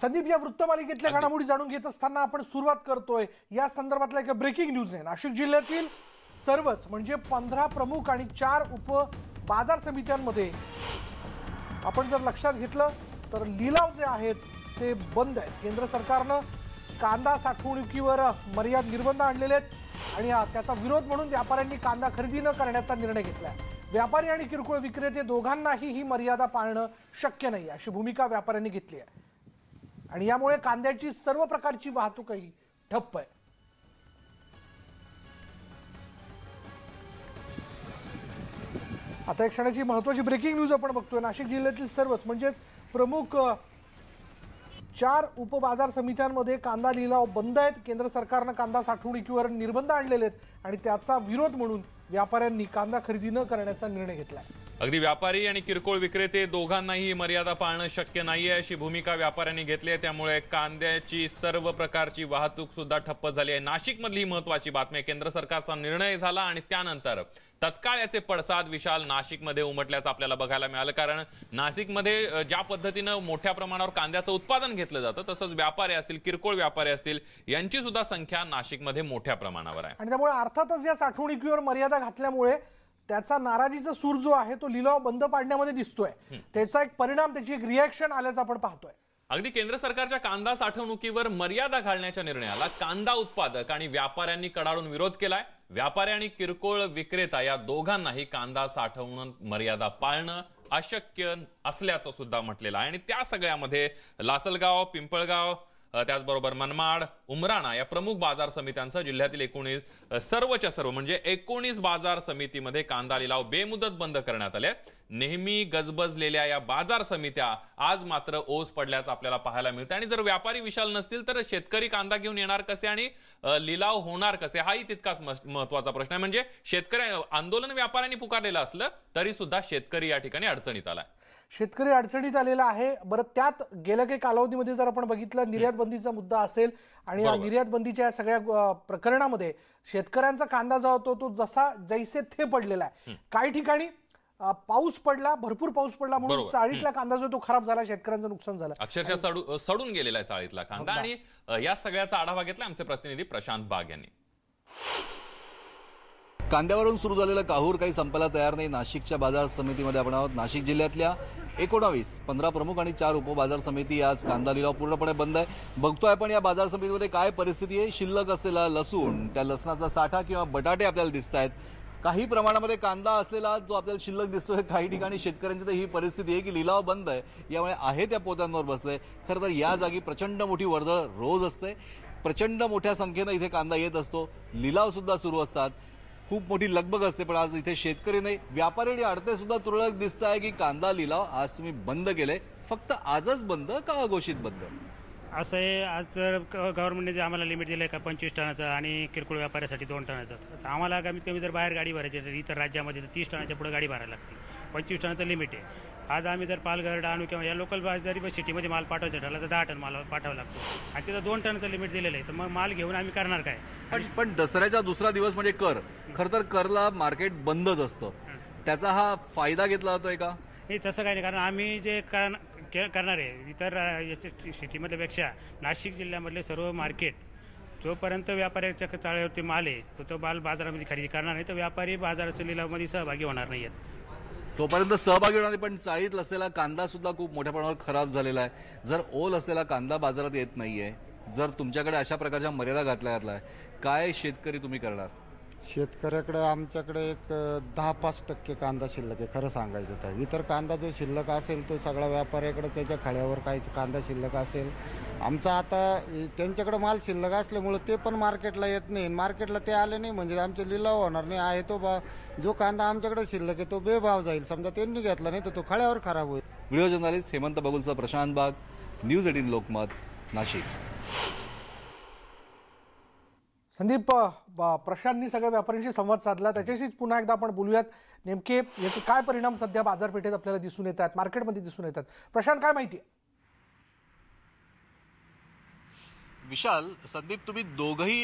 संदीप या वृत्तमालिकेतल्या घडामोडी जाणून घेत असताना आपण सुरुवात करतोय. या संदर्भातल्या एका ब्रेकिंग न्यूजने नाशिक जिल्ह्यातील सर्वच म्हणजे पंधरा प्रमुख आणि चार उप बाजार समित्यांमध्ये आपण जर लक्षात घेतलं तर लिलाव जे आहेत ते बंद आहेत. केंद्र सरकारनं कांदा साठवणुकीवर मर्याद निर्बंध आणलेले आहेत. आणि त्याचा विरोध म्हणून व्यापाऱ्यांनी कांदा खरेदी न करण्याचा निर्णय घेतला आहे व्यापारी आणि किरकोळ विक्रेते दोघांनाही ही मर्यादा पाळणं शक्य नाही अशी भूमिका व्यापाऱ्यांनी घेतली आहे. आणि यामुळे कांद्याची सर्व प्रकारची वाहतूकही ठप्प आहे. आता एक क्षणाची महत्वाची ब्रेकिंग न्यूज आपण बघतोय. नाशिक जिल्ह्यातील सर्वच म्हणजेच प्रमुख चार उपबाजार समित्यांमध्ये कांदा लिलाव बंद आहेत. केंद्र सरकारनं कांदा साठवणुकीवर निर्बंध आणलेले आहेत आणि त्याचा विरोध म्हणून व्यापाऱ्यांनी कांदा खरेदी न करण्याचा निर्णय घेतला आहे अगदी व्यापारी आणि किरकोळ विक्रेते दोघांनाही मर्यादा पाळणं शक्य नाहीये अशी भूमिका व्यापाऱ्यांनी घेतली आहे. त्यामुळे कांद्याची सर्व प्रकारची वाहतूक सुद्धा ठप्प झाली आहे. नाशिकमधली ही महत्वाची बातमी आहे. केंद्र सरकारचा निर्णय झाला आणि त्यानंतर तत्काळ याचे पडसाद विशाल नाशिकमध्ये उमटल्याचं आपल्याला बघायला मिळालं. कारण नाशिकमध्ये ज्या पद्धतीनं मोठ्या प्रमाणावर कांद्याचं उत्पादन घेतलं जातं तसंच व्यापारी असतील किरकोळ व्यापारी असतील यांची सुद्धा संख्या नाशिकमध्ये मोठ्या प्रमाणावर आहे. आणि त्यामुळे अर्थातच या साठवणुकीवर मर्यादा घातल्यामुळे त्याचा नाराजीचा सूर जो आहे तो लिलाव बंद पाडण्यामध्ये दिसतोय. त्याचा एक परिणाम त्याची एक रिॲक्शन आल्याचं आपण पाहतोय. अगदी केंद्र सरकारच्या कांदा साठवणुकीवर मर्यादा घालण्याच्या निर्णयाला कांदा उत्पादक आणि व्यापाऱ्यांनी कडाडून विरोध केलाय. व्यापारी आणि किरकोळ विक्रेता या दोघांनाही कांदा साठवणं मर्यादा पाळणं अशक्य असल्याचं सुद्धा म्हटलेलं आहे. आणि त्या सगळ्यामध्ये लासलगाव पिंपळगाव त्याचबरोबर मनमाड उमराणा या प्रमुख बाजार समित्यांसह जिल्ह्यातील एकोणीस सर्वच्या सर्व म्हणजे एकोणीस बाजार समितीमध्ये कांदा लिलाव बेमुदत बंद करण्यात आले. नेहमी गजबजलेल्या या बाजार समित्या आज मात्र ओस पडल्याचं आपल्याला पाहायला मिळतं आणि जर व्यापारी विशाल नसतील तर शेतकरी कांदा घेऊन येणार कसे आणि लिलाव होणार कसे? हाही तितकाच महत्त्वाचा प्रश्न आहे. म्हणजे शेतकरी आंदोलन व्यापाऱ्यांनी पुकारलेलं असलं तरी सुद्धा शेतकरी या ठिकाणी अडचणीत आलाय. शेतकरी अडचणीत आलेला आहे. बरं त्यात गेल्या काही कालावधीमध्ये जर आपण बघितलं निर्यात बंदीचा मुद्दा असेल आणि या. निर्यात बंदीच्या या सगळ्या प्रकरणामध्ये शेतकऱ्यांचा कांदा जो होतो तो जसा जैसे थे पडलेला आहे. काही ठिकाणी पाऊस पडला भरपूर पाऊस पडला म्हणून. चाळीतला कांदा जो तो खराब झाला शेतकऱ्यांचं नुकसान झालं. अक्षरशः सडू सडून गेलेला आहे चाळीतला कांदा आणि या सगळ्याचा आढावा घेतला आमचे प्रतिनिधी प्रशांत बाग यांनी. कांद्यावरून सुरू झालेलं काहूर काही संपायला तयार नाही. नाशिकच्या बाजार समितीमध्ये आपण आहोत. नाशिक जिल्ह्यातल्या एकोणावीस पंधरा प्रमुख आणि चार उपबाजार समिती आज कांदा लिलाव पूर्णपणे बंद आहे. बघतोय आपण या बाजार समितीमध्ये काय परिस्थिती आहे? शिल्लक असलेला लसूण त्या लसणाचा साठा किंवा बटाटे आपल्याला दिसत आहेत. काही प्रमाणामध्ये कांदा असलेला जो आपल्याला शिल्लक दिसतोय काही ठिकाणी शेतकऱ्यांची तर ही परिस्थिती आहे की लिलाव बंद आहे. यामुळे आहे त्या पोत्यांवर बसलंय. खरं तर या जागी प्रचंड मोठी वर्दळ रोज असते. प्रचंड मोठ्या संख्येनं इथे कांदा येत असतो. लिलाव सुद्धा सुरू असतात. खूप मोठी लगबग असते पण आज इथे शेतकरी नाही. व्यापारी आणि आडते सुद्धा तुरळक दिसत आहे की कांदा लिलाव आज तुम्ही बंद केले फक्त आजच बंद का अघोषित बंद? असं आहे आज गव्हर्नमेंटने जे आम्हाला लिमिट दिलं आहे का पंचवीस टनाचं आणि किरकोळ व्यापाऱ्यासाठी दोन टनाचं तर आम्हाला कमीत कमी जर बाहेर गाडी भरायची तर इतर राज्यामध्ये तर तीस टनाच्या पुढे गाडी भरायला लागते पंचवीस टनाचं लिमिट आहे. आज आम्ही जर पालघर डहाणू किंवा या लोकल जरी बस सिटीमध्ये माल पाठवायचा ठरला तर दहा टन माल पाठवावा लागतो. आणि तिथं दोन टनाचं लिमिट दिलेलं आहे. तर मग माल घेऊन आम्ही करणार काय? पण पण दसऱ्याचा दुसरा दिवस म्हणजे कर. खरं तर करला मार्केट बंदच असतं. त्याचा हा फायदा घेतला जातोय का? नाही तसं काही नाही. कारण आम्ही जे करणार आहे इतर याच्या सिटीमधल्यापेक्षा नाशिक जिल्ह्यामधले सर्व मार्केट जोपर्यंत व्यापाऱ्याच्या चाळ्यावरती माल आहे तो तो माल बाजारामध्ये खरेदी करणार नाही. तर व्यापारी बाजाराच्या लिलावामध्ये सहभागी होणार नाही आहेत. तोपर्यंत सहभागी होणार पण चाळीत असलेला कांदा सुद्धा खूप मोठ्या प्रमाणावर खराब झालेला आहे. जर ओल असलेला कांदा बाजारात येत नाहीये जर तुमच्याकडे अशा प्रकारच्या मर्यादा घातल्या घातल्या काय शेतकरी तुम्ही करणार? शेतकऱ्याकडे आमच्याकडे एक दहा पाच टक्के कांदा शिल्लक आहे खरं सांगायचं तर. इतर कांदा जो शिल्लक असेल तो सगळा व्यापाऱ्याकडे त्याच्या खळ्यावर काहीच कांदा शिल्लक असेल. आमचा आता त्यांच्याकडे माल शिल्लक असल्यामुळं ते पण मार्केटला येत नाही. मार्केटला ते आले नाही म्हणजे आमचे लिलाव होणार नाही. आहे तो बा जो कांदा आमच्याकडे शिल्लक आहे तो बेभाव जाईल. समजा त्यांनी घेतला नाही तर तो खळ्यावर खराब होईल. व्हिडिओ जर्नालिस्ट हेमंत बगुलचा प्रशांत बाग न्यूज एटीन लोकमत नाशिक. संदीप प्रशांतनी सगळ्या व्यापाऱ्यांशी संवाद साधला. त्याच्याशीच पुन्हा एकदा आपण बोलूयात. नेमके याचे काय परिणाम सध्या बाजारपेठेत आपल्याला दिसून येतात मार्केटमध्ये दिसून येतात? प्रशांत काय माहिती? विशाल संदीप तुम्ही दोघंही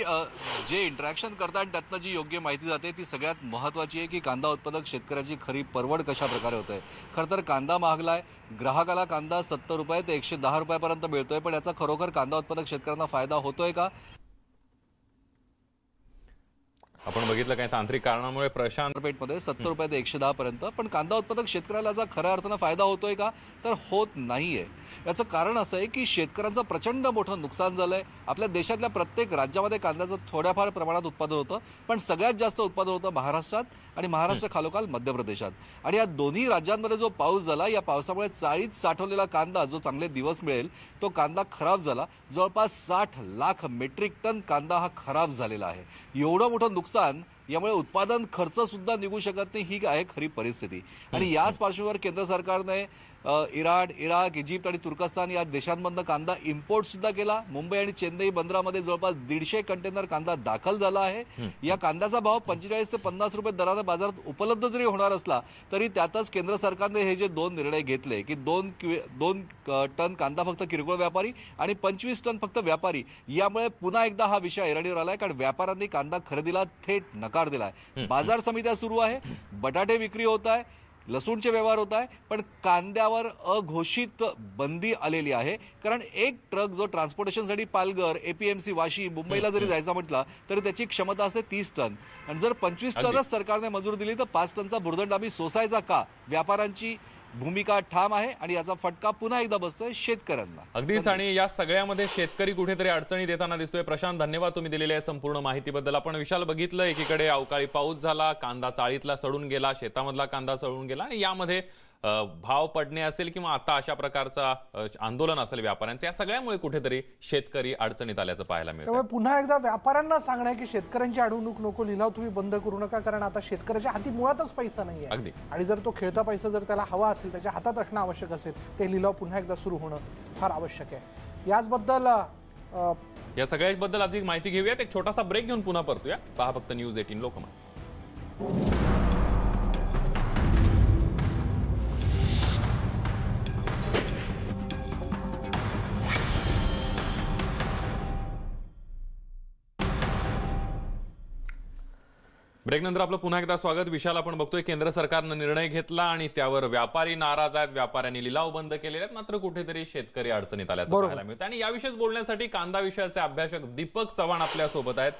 जे इंटरॅक्शन करता आणि त्यातनं जी योग्य माहिती जाते ती सगळ्यात महत्त्वाची आहे की कांदा उत्पादक शेतकऱ्याची खरी परवड कशा प्रकारे होत? आहे खरं तर कांदा महागलाय. ग्राहकाला कांदा सत्तर रुपये ते एकशे दहा रुपयापर्यंत मिळतोय पण याचा खरोखर कांदा उत्पादक शेतकऱ्यांना फायदा होतोय का? आपण बघितलं काही तांत्रिक कारणामुळे प्रशांत मार्केटमध्ये सत्तर रुपये ते एकशे दहा पर्यंत पण कांदा उत्पादक शेतकऱ्याला याचा खऱ्या अर्थानं फायदा होतोय का तर होत नाहीये. याचं कारण असं आहे की शेतकऱ्यांचं प्रचंड मोठं नुकसान झालंय. आपल्या देशातल्या प्रत्येक राज्यामध्ये कांद्याचं थोड्याफार प्रमाणात उत्पादन होतं पण सगळ्यात जास्त उत्पादन होतं महाराष्ट्रात आणि महाराष्ट्र खालोखाल मध्य प्रदेशात आणि या दोन्ही राज्यांमध्ये जो पाऊस झाला या पावसामुळे चाळीत साठवलेला कांदा जो चांगले दिवस मिळेल तो कांदा खराब झाला. जवळपास साठ लाख मेट्रिक टन कांदा हा खराब झालेला आहे. एवढं मोठं नुकसान 算 यामुळे उत्पादन खर्च सुद्धा निघू शकत नाही. ही आहे खरी परिस्थिती. आणि याच पार्श्वभूमीवर केंद्र सरकारने इराण इराक इजिप्त आणि तुर्कस्तान या देशांमधनं कांदा इम्पोर्ट सुद्धा केला. मुंबई आणि चेन्नई बंदरामध्ये जवळपास दीडशे कंटेनर कांदा दाखल झाला आहे. या कांद्याचा भाव पंचेचाळीस ते पन्नास रुपये दरानं बाजारात उपलब्ध जरी होणार असला तरी त्यातच केंद्र सरकारने हे जे दोन निर्णय घेतले की दोन दोन टन कांदा फक्त किरकोळ व्यापारी आणि पंचवीस टन फक्त व्यापारी यामुळे पुन्हा एकदा हा विषय ऐरणीवर आलाय. कारण व्यापाऱ्यांनी कांदा खरेदीला थेट नकार दिलाय. बाजार समित्या सुरू आहे बटाटे विक्री होत आहे लसूणचे व्यवहार होत आहे पण कांद्यावर अघोषित बंदी आलेली आहे. कारण एक ट्रक जो ट्रान्सपोर्टेशनसाठी पालघर एपीएमसी वाशी मुंबईला जरी जायचा म्हटला तरी त्याची क्षमता असते तीस टन. आणि जर पंचवीस. टनच सरकारने मंजूर दिली तर पाच टनचा भुर्दंड आम्ही सोसायचा का? व्यापाऱ्यांची भूमिका ठाम आहे आणि याचा फटका पुन्हा एकदा बसतोय शेतकऱ्यांना. अगदीच आणि या सगळ्यामध्ये शेतकरी कुठेतरी अडचणीत येताना दिसतोय. प्रशांत धन्यवाद तुम्ही दिलेल्या या संपूर्ण माहितीबद्दल. आपण विशाल बघितलं एकीकडे अवकाळी पाऊस झाला कांदा चाळीतला सडून गेला शेतामधला कांदा सडून गेला आणि यामध्ये भाव पडणे असेल किंवा आता अशा प्रकारचा आंदोलन असेल व्यापाऱ्यांचं या सगळ्यामुळे कुठेतरी शेतकरी अडचणीत आल्याचं पाहायला मिळतं त्यामुळे पुन्हा एकदा व्यापाऱ्यांना सांगणं की शेतकऱ्यांची अडवणूक नको लिलाव तुम्ही बंद करू नका कारण आता शेतकऱ्याच्या हाती मुळातच पैसा नाही अगदी. आणि जर तो खेळता पैसा जर त्याला हवा असेल त्याच्या हातात असणं आवश्यक असेल ते लिलाव पुन्हा एकदा सुरू होणं फार आवश्यक आहे. याचबद्दल या सगळ्याबद्दल अधिक माहिती घेऊयात. एक छोटासा ब्रेक घेऊन पुन्हा परतूया. पहा फक्त न्यूज एटीन लोकमत. ब्रेकनंतर आपलं पुन्हा एकदा स्वागत. विशाल आपण बघतोय केंद्र सरकारनं निर्णय घेतला आणि त्यावर व्यापारी नाराज आहेत. व्यापाऱ्यांनी लिलाव बंद केलेले आहेत. मात्र कुठेतरी शेतकरी अडचणीत आल्याचं. पाहायला मिळतं. आणि याविषयीच बोलण्यासाठी कांदा विषयाचे अभ्यासक दीपक चव्हाण आपल्यासोबत आहेत.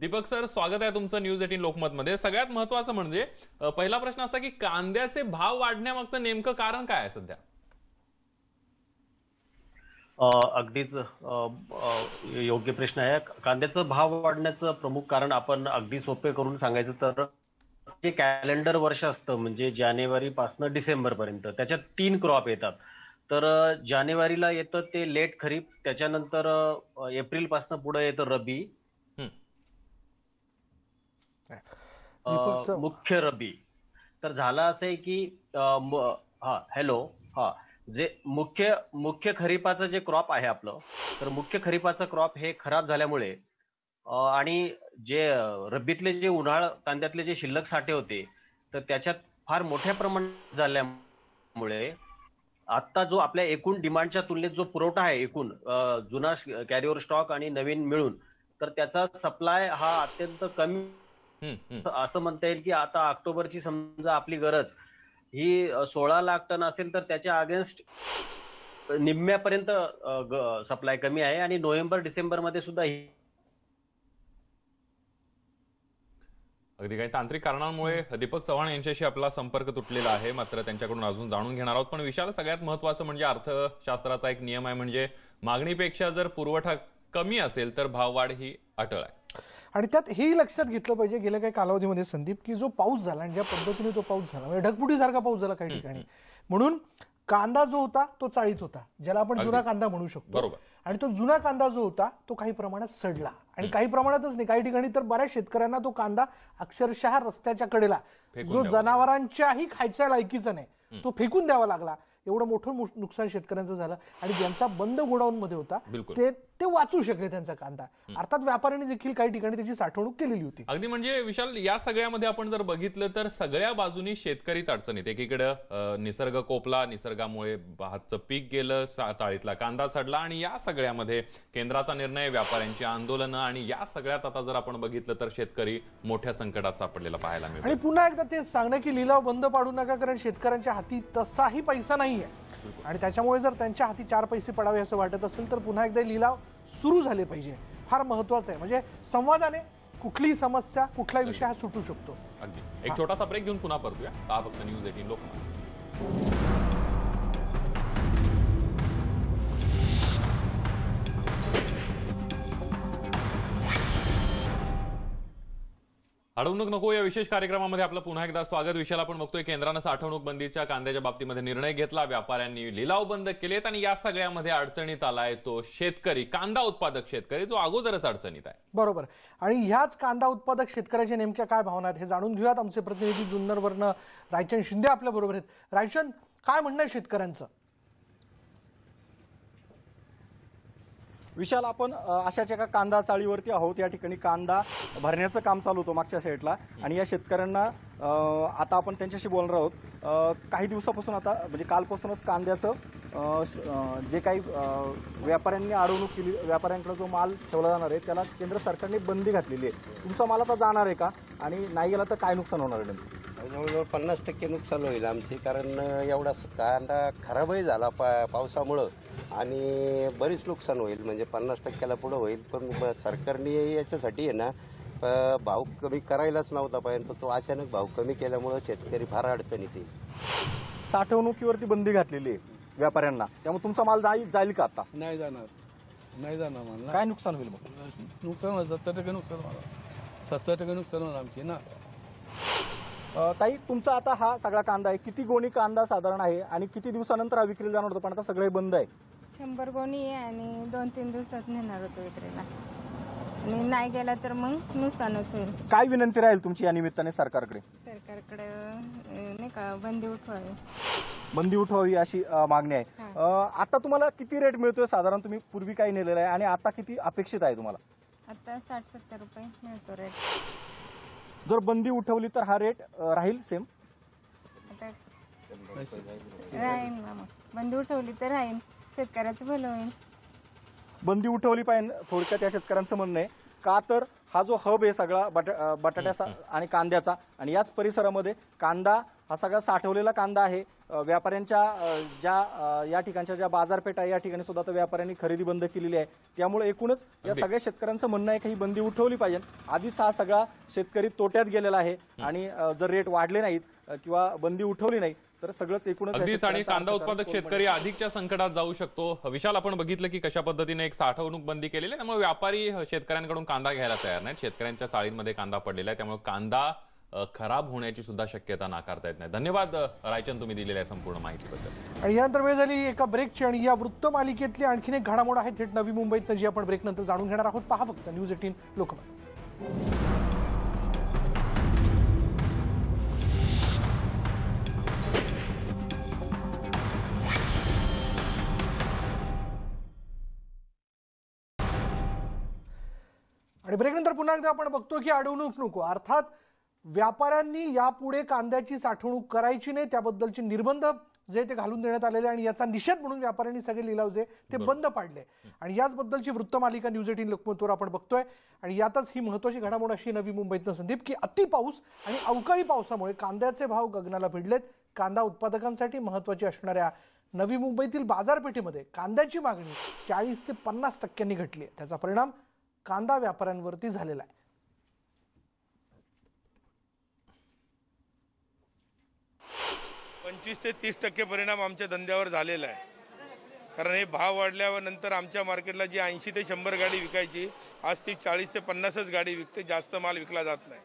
दीपक सर स्वागत आहे तुमचं न्यूज एटीन लोकमत मध्ये सगळ्यात महत्वाचं म्हणजे पहिला प्रश्न असा की कांद्याचे भाव वाढण्यामागचं नेमकं कारण काय आहे सध्या? अगदीच योग्य प्रश्न आहे. कांद्याचा भाव वाढण्याचं प्रमुख कारण आपण अगदी सोपे करून सांगायचं तर जे कॅलेंडर वर्ष असतं म्हणजे जानेवारी पासनं डिसेंबर पर्यंत त्याच्यात तीन क्रॉप येतात. तर जानेवारीला येतं ते लेट खरीप त्याच्यानंतर एप्रिल पासनं पुढे येतं रबी हं. मुख्य रबी तर झालं असं आहे की हा हॅलो हा. जे मुख्य मुख्य खरीपाचं जे क्रॉप आहे आपलं तर मुख्य खरीपाचं क्रॉप हे खराब झाल्यामुळे आणि जे रब्बीतले जे उन्हाळ कांद्यातले जे शिल्लक साठे होते तर त्याच्यात फार मोठ्या प्रमाणात झाल्यामुळे आता जो आपल्या एकूण डिमांडच्या तुलनेत जो पुरवठा आहे एकूण जुना कॅरीओवर स्टॉक आणि नवीन मिळून तर त्याचा सप्लाय हा अत्यंत कमी. असं म्हणता येईल की आता ऑक्टोबरची समजा आपली गरज ही सोळा लाख टन असेल तर त्याच्या अगेन्स्ट निम्म्यापर्यंत सप्लाय कमी आहे आणि नोव्हेंबर डिसेंबरमध्ये सुद्धा ही अगदी काही तांत्रिक कारणांमुळे दीपक चव्हाण यांच्याशी आपला संपर्क तुटलेला आहे. मात्र त्यांच्याकडून अजून जाणून घेणार आहोत. पण विशाल सगळ्यात महत्वाचं म्हणजे अर्थशास्त्राचा एक नियम आहे म्हणजे मागणीपेक्षा जर पुरवठा कमी असेल तर भाववाढ ही अटळ आहे. आणि त्यात हेही लक्षात घेतलं पाहिजे गेल्या काही कालावधीमध्ये संदीप की जो पाऊस झाला आणि ज्या पद्धतीने तो पाऊस झाला म्हणजे ढगफुटीसारखा पाऊस झाला काही ठिकाणी. म्हणून कांदा जो होता तो चाळीत होता ज्याला आपण जुना कांदा म्हणू शकतो. बरोबर. आणि तो जुना कांदा जो होता तो काही प्रमाणात सडला. आणि काही प्रमाणातच नाही काही ठिकाणी तर बऱ्याच शेतकऱ्यांना तो कांदा अक्षरशः रस्त्याच्या कडेला जो जनावरांच्याही खायच्या लायकीचा नाही तो फेकून द्यावा लागला. एवढं मोठं नुकसान शेतकऱ्यांचं झालं. आणि ज्यांचा बंद गोडाऊन मध्ये होता. ते ते वाचू शकले त्यांचा कांदा. अर्थात व्यापाऱ्यांनी देखील काही ठिकाणी त्याची साठवणूक केलेली होती. अगदी म्हणजे विशाल या सगळ्यामध्ये आपण जर बघितलं तर सगळ्या बाजूनी शेतकरीच अडचणीत एकीकडे निसर्ग कोपला निसर्गामुळे हातचं पीक गेलं ताळीतला कांदा चढला आणि या सगळ्यामध्ये केंद्राचा निर्णय व्यापाऱ्यांची आंदोलनं आणि या सगळ्यात आता जर आपण बघितलं तर शेतकरी मोठ्या संकटात सापडलेला पाहायला मिळतो आणि पुन्हा एकदा ते सांगणं की लिलाव बंद पाडू नका कारण शेतकऱ्यांच्या हाती तसाही पैसा नाहीये. आणि त्याच्यामुळे जर त्यांच्या हाती चार पैसे पडावे असं वाटत असेल तर पुन्हा एकदा लिलाव सुरू झाले पाहिजे. फार महत्वाचं आहे. म्हणजे संवादाने कुठलीही समस्या कुठलाही विषय हा सुटू शकतो. अगदी. एक छोटासा ब्रेक घेऊन पुन्हा परतूया. हा न्यूज एटीन लोक अडवणूक नको या विशेष कार्यक्रमामध्ये आपलं पुन्हा एकदा स्वागत. विषयाला आपण बघतोय केंद्रानं साठवणूक बंदीच्या कांद्याच्या बाबतीमध्ये निर्णय घेतला. व्यापाऱ्यांनी लिलाव बंद केलेत आणि या सगळ्यामध्ये अडचणीत आलाय तो शेतकरी कांदा उत्पादक शेतकरी. तो अगोदरच अडचणीत आहे. बरोबर. आणि ह्याच कांदा उत्पादक शेतकऱ्याच्या नेमक्या काय भावना आहेत हे जाणून घेऊयात. आमचे प्रतिनिधी जुन्नरवरनं रायचंद शिंदे आपल्या बरोबर आहेत. रायचंद काय म्हणणं आहे शेतकऱ्यांचं? विशाल आपण अशाच एका कांदा चाळीवरती आहोत. या ठिकाणी कांदा भरण्याचं काम चालू होतं मागच्या साईडला. आणि या शेतकऱ्यांना आता आपण त्यांच्याशी बोलणार आहोत. काही दिवसापासून आता म्हणजे कालपासूनच कांद्याचं जे काही व्यापाऱ्यांनी अडवणूक केली व्यापाऱ्यांकडे जो माल ठेवला जाणार आहे त्याला केंद्र सरकारने बंदी घातलेली आहे. तुमचा माल आता जाणार आहे का? आणि नाही गेला तर काय नुकसान होणार आहे नेमकं? जवळजवळ पन्नास टक्के नुकसान होईल आमचे कारण एवढा कांदा खराबही झाला पा पावसामुळं. आणि बरीच नुकसान होईल म्हणजे पन्नास टक्क्याला पुढं होईल. पण सरकारने याच्यासाठी आहे ना भाव कमी करायलाच नव्हता पाहिजे पण तो अचानक भाव कमी केल्यामुळं शेतकरी फार अडचणीत येईल साठवणुकीवरती बंदी घातलेली आहे व्यापाऱ्यांना. त्यामुळे तुमचा माल जाईल जाईल का आता? नाही जाणार. नाही जाणार मला काय नुकसान होईल मग? नुकसान होणार सत्तर टक्के नुकसान होणार. सत्तर टक्के नुकसान होणार आमची ना. ताई तुमचा आता हा सगळा कांदा आहे. किती गोणी कांदा साधारण आहे आणि किती दिवसानंतर हा विक्रीला जाणार होता? पण आता सगळे बंद आहे. शंभर गोणी आहे आणि दोन तीन दिवसात नेणार होतो विक्रीला. आणि नाही गेला तर मग नुकसानच होईल. काय विनंती राहील तुमची या निमित्ताने सरकारकडे? सरकारकडे अं, नाही का बंदी उठवावी. बंदी उठवावी अशी अ, मागणी आहे. अ, आता तुम्हाला किती रेट मिळतोय? साधारण तुम्ही पूर्वी काही नेलेलं आहे आणि आता किती अपेक्षित आहे तुम्हाला? आता साठ सत्तर रुपये मिळतो रेट जर बंदी उठवली तर हा रेट राहील सेम आता राहीन बंदी उठवली तर राहीन. शेतकऱ्याचं भलं होईल. बंदी उठवली पाहिजे. थोडक्यात या शेतकऱ्यांचं म्हणणं आहे का तर हा जो हब आहे सगळा बटा बटाट्याचा आणि कांद्याचा आणि याच परिसरामध्ये कांदा हा सगळा साठवलेला कांदा आहे. व्यापाऱ्यांच्या ज्या या ठिकाणच्या ज्या बाजारपेठा आहे, या ठिकाणी सुद्धा व्यापाऱ्यांनी खरेदी बंद केलेली आहे. त्यामुळे एकूणच या. सगळ्या शेतकऱ्यांचं म्हणणं आहे की ही बंदी उठवली पाहिजे. आधीच हा सगळा शेतकरी तोट्यात गेलेला आहे आणि जर रेट वाढले नाहीत किंवा बंदी उठवली नाही तर सगळंच एकूणच आणि कांदा उत्पादक. शेतकरी अधिकच्या संकटात जाऊ शकतो. विशाल आपण बघितलं की कशा पद्धतीने एक साठवणूक बंदी केलेली आहे. त्यामुळे व्यापारी शेतकऱ्यांकडून कांदा घ्यायला तयार नाहीत. शेतकऱ्यांच्या चाळींमध्ये कांदा पडलेला आहे. त्यामुळे कांदा खराब होण्याची सुद्धा शक्यता नाकारता येत नाही. धन्यवाद रायचंद तुम्ही दिलेल्या संपूर्ण माहितीबद्दल. आणि यानंतर वेळ झाली एका ब्रेकची आणि या वृत्त मालिकेतली आणखीन एक घडामोड आहे थेट नवी मुंबईत जी आपण ब्रेक नंतर जाणून घेणार आहोत. पहा फक्त न्यूज एटीन लोकमत. आणि ब्रेकनंतर पुन्हा एकदा आपण बघतो की अडवणूक नको. अर्थात व्यापाऱ्यांनी यापुढे कांद्याची साठवणूक करायची नाही त्याबद्दलचे निर्बंध जे ते घालून देण्यात आलेले आणि याचा निषेध म्हणून व्यापाऱ्यांनी सगळे लिलाव जे ते बंद पाडले. आणि याचबद्दलची वृत्तमालिका न्यूज एटीन लोकमतवर आपण बघतोय. आणि यातच ही महत्वाची घडामोड अशी नवी मुंबईतनं संदीप की अति पाऊस आणि अवकाळी पावसामुळे कांद्याचे भाव गगनाला भिडलेत. कांदा उत्पादकांसाठी महत्वाची असणाऱ्या नवी मुंबईतील बाजारपेठेमध्ये कांद्याची मागणी चाळीस ते पन्नास टक्क्यांनी घटली आहे. त्याचा परिणाम कांदा व्यापाऱ्यांवरती झालेला आहे. पंचवीस ते तीस टक्के परिणाम आमच्या धंद्यावर झालेला आहे. कारण हे भाव वाढल्यावर नंतर आमच्या मार्केटला जी ऐंशी ते शंभर गाडी विकायची आज ती चाळीस ते पन्नासच गाडी विकते जास्त माल विकला जात नाही.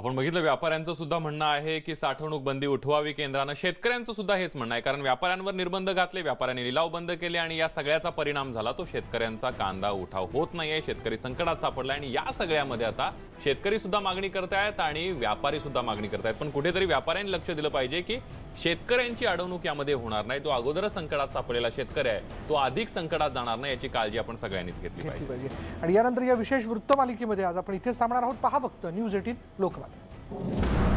आपण बघितलं व्यापाऱ्यांचं सुद्धा म्हणणं आहे की साठवणूक बंदी उठवावी केंद्रानं. शेतकऱ्यांचं सुद्धा हेच म्हणणं आहे कारण व्यापाऱ्यांवर निर्बंध घातले व्यापाऱ्यांनी लिलाव बंद केले आणि या सगळ्याचा परिणाम झाला. तो शेतकऱ्यांचा कांदा उठाव होत नाहीये शेतकरी संकटात सापडला आणि या सगळ्यामध्ये आता शेतकरी सुद्धा मागणी करतायत आणि व्यापारी सुद्धा मागणी करतायत. पण कुठेतरी व्यापाऱ्यांनी लक्ष दिलं पाहिजे की शेतकऱ्यांची अडवणूक यामध्ये होणार नाही. तो अगोदरच संकटात सापडलेला शेतकरी आहे तो अधिक संकटात जाणार नाही याची काळजी आपण सगळ्यांनीच घेतली पाहिजे. आणि यानंतर या विशेष वृत्तमालिकेमध्ये आज आपण इथेच थांबणार आहोत. पहा फक्त news eighteen Lokmat. Thank you.